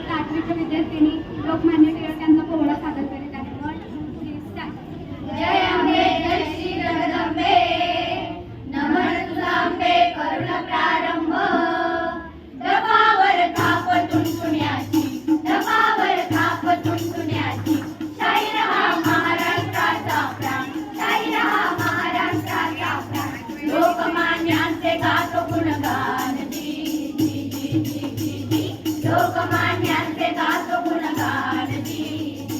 प्रत्येक आठवीच्या विद्यार्थ्यांनी लोकमान्य टिळक यांचा पोहळा सादर केला. see.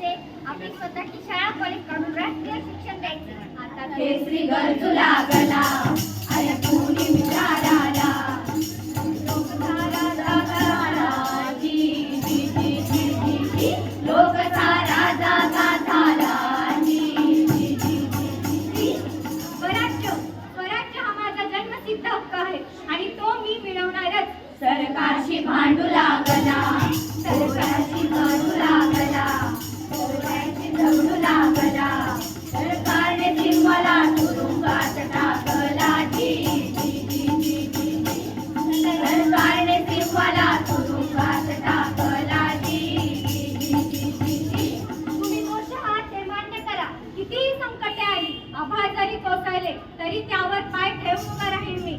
करायचे. आपली स्वतःची शाळा कॉलेज काढून राष्ट्रीय शिक्षण द्यायचे. आता केसरी गरजू लागला. तरी त्यावर पाय ठेवून राहील मी.